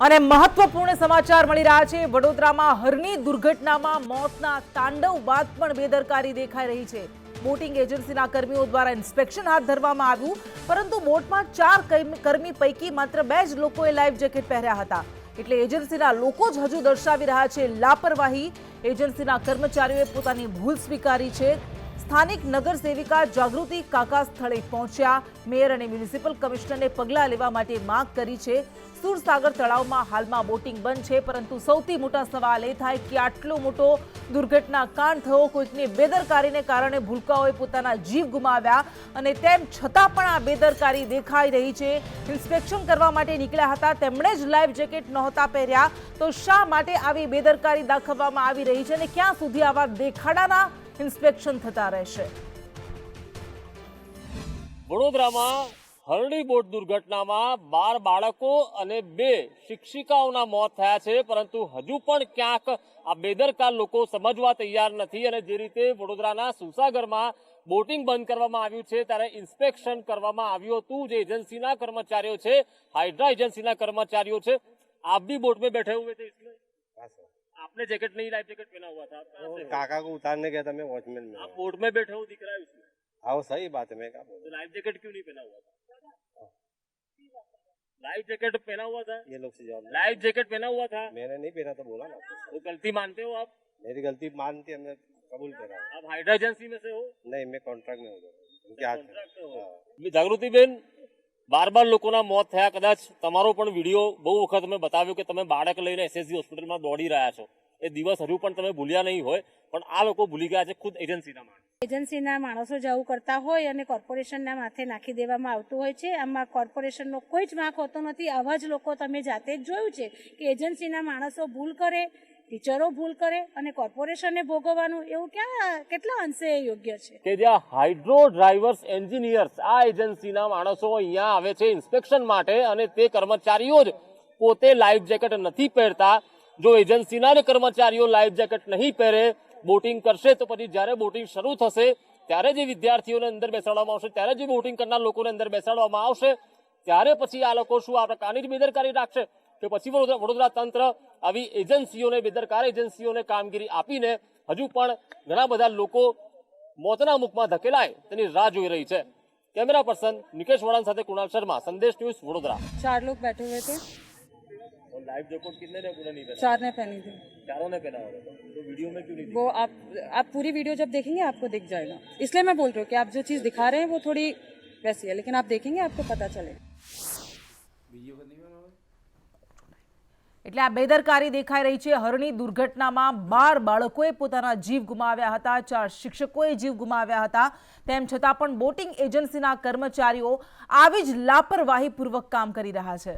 અને મહત્વપૂર્ણ સમાચાર મળી રહ્યા છે. વડોદરામાં હરની દુર્ઘટનામાં મોતના તાંડવ બાદ પણ બેદરકારી દેખાઈ રહી છે. બોટિંગ એજન્સીના કર્મીઓ દ્વારા ઇન્સ્પેક્શન હાથ ધરવામાં આવ્યું, પરંતુ બોટમાં ચાર કર્મી- પૈકી માત્ર બે જ લોકોએ લાઈફ જેકેટ પહેર્યા હતા. એટલે એજન્સીના લોકો જ હજુ દર્શાવી રહ્યા છે, લાપરવાહી. એજન્સીના કર્મચારીઓએ પોતાની ભૂલ સ્વીકારી છે. સ્થાનિક નગર સેવિકા જાગૃતિ કાકા સ્થળે પહોંચ્યા. મેયર અને મ્યુનિસિપલ કમિશનરને પગલાં લેવા માટે માંગ કરી છે. સુરસાગર તળાવમાં હાલમાં બોટિંગ બંધ છે, પરંતુ સૌથી મોટા સવાલ એ થાય કે આટલો મોટો દુર્ઘટના કાંડ થયો. કોઈકની બેદરકારીને કારણે ભૂલકાઓએ પોતાના જીવ ગુમાવ્યા અને તેમ છતાં પણ આ બેદરકારી દેખાઈ રહી છે. ઇન્સ્પેક્શન કરવા માટે નીકળ્યા હતા, તેમણે જ લાઈફ જેકેટ નહોતા પહેર્યા. તો શા માટે આવી બેદરકારી દાખવવામાં આવી રહી છે અને ક્યાં સુધી આવા દેખાડાના ઇન્સ્પેક્શન થતા રહેશે. વડોદરામાં હરણી બોટ દુર્ઘટનામાં બાર બાળકો અને બે શિક્ષિકાઓના મોત થયા છે પરંતુ હજુ પણ ક્યાંક આ બેદરકાર લોકો સમજવા તૈયાર નથી અને જે રીતે વડોદરાના સુસાગરમાં બોટિંગ બંધ કરવામાં આવ્યું છે ત્યારે ઇન્સ્પેક્શન કરવામાં આવ્યું હતું. જે એજન્સીના કર્મચારીઓ છે હાઇડ્રા એજન્સીના કર્મચારીઓ છે આપ બી બોટ મેં બેઠે હુએ થે आपने जैकेट नहीं लाइफ जैकेट पहना हुआ था आप कहाँ वो से हो? काका को उतारने गया था मैं वॉचमैन में आप बोट में बैठे हो दिख रहा है उसमें हाँ वो सही बात है मैं क्या बोलूं तो लाइफ जैकेट क्यों नहीं पहना हुआ था लाइफ जैकेट पहना हुआ था ये लोग से जवाब दो। लाइफ जैकेट पहना हुआ था मैंने नहीं पहना तो बोला ना आपको। वो गलती मानते हो आप मेरी गलती मानती है मैं कबूल कर रहा हूँ आप हाइड्रा एजेंसी में से हो नहीं मैं कॉन्ट्रैक्ट में हूँ उनके हाथ में કોન્ટ્રાક્ટર હો. हाँ। જાગૃતિબેન બાર બાર લોકોના મોત થયા કદાચ તમારો પણ વિડીયો બહુ વખત મેં બતાવ્યો કે તમે બાળક લઈને એસએસજી હોસ્પિટલમાં દોડી રહ્યા છો એ દિવસ હજુ પણ તમે ભૂલ્યા નહીં હોય પણ આ લોકો ભૂલી ગયા છે ખુદ એજન્સીના માણસ. એજન્સીના માણસો જ આવું કરતા હોય અને કોર્પોરેશનના માથે નાખી દેવામાં આવતું હોય છે. આમાં કોર્પોરેશનનો કોઈ જ વાંક હોતો નથી. આવા જ લોકો તમે જાતે જ જોયું છે કે એજન્સીના માણસો ભૂલ કરે ટીચરો ભૂલ કરે અને કોર્પોરેશનને ભોગવવાનું એવું ક્યાં કેટલા અંશે યોગ્ય છે? કે જ્યાં હાઇડ્રો ડ્રાઈવર્સ એન્જિનિયર્સ આ એજન્સીના માણસો અહીંયા આવે છે ઇન્સ્પેક્શન માટે અને તે કર્મચારીઓ જ પોતે લાઈફ જેકેટ નથી પહેરતા જો એજન્સીના જ કર્મચારીઓ લાઈફ જેકેટ નહીં પહેરે, બોટિંગ કરશે તો પછી જ્યારે બોટિંગ શરૂ થશે, ત્યારે જે વિદ્યાર્થીઓને અંદર બેસાડવામાં આવશે, ત્યારે જે બોટિંગ કરનાર લોકોને અંદર બેસાડવામાં આવશે, ત્યારે પછી આ લોકો શું આ પ્રકારની બેદરકારી રાખશે? કે પછી વડોદરા તંત્ર આવી એજન્સીઓને, બેદરકાર એજન્સીઓને કામગીરી આપીને હજુ પણ ઘણા બધા લોકો મોતના મુખમાં ધકેલાય તેની રાહ જોઈ રહી છે. કેમેરા પર્સન નિકેશ વડાન સાથે કુણાલ શર્મા, સંદેશ ન્યૂઝ વડોદરા. ચાર લોકો બેઠે હુએ थे લાઈવ જોકોટ કિતને ने पूरा नहीं चार ने पहनी थी चारों ने पहना होगा तो वीडियो में क्यों नहीं वो आप आप पूरी वीडियो जब देखेंगे आपको दिख जाएगा इसलिए मैं बोल रही हूँ कि आप जो चीज़ दिखा रहे हैं वो थोड़ी वैसी है लेकिन आप देखेंगे आपको पता चलेगा એટલે આ બેદરકારી દેખાઈ રહી છે હરણી દુર્ઘટનામાં બાર બાળકોએ પોતાના જીવ ગુમાવ્યા હતા ચાર શિક્ષકોએ જીવ ગુમાવ્યા હતા તેમ છતાં પણ બોટિંગ એજન્સીના કર્મચારીઓ આવી જ લાપરવાહીપૂર્વક કામ કરી રહ્યા છે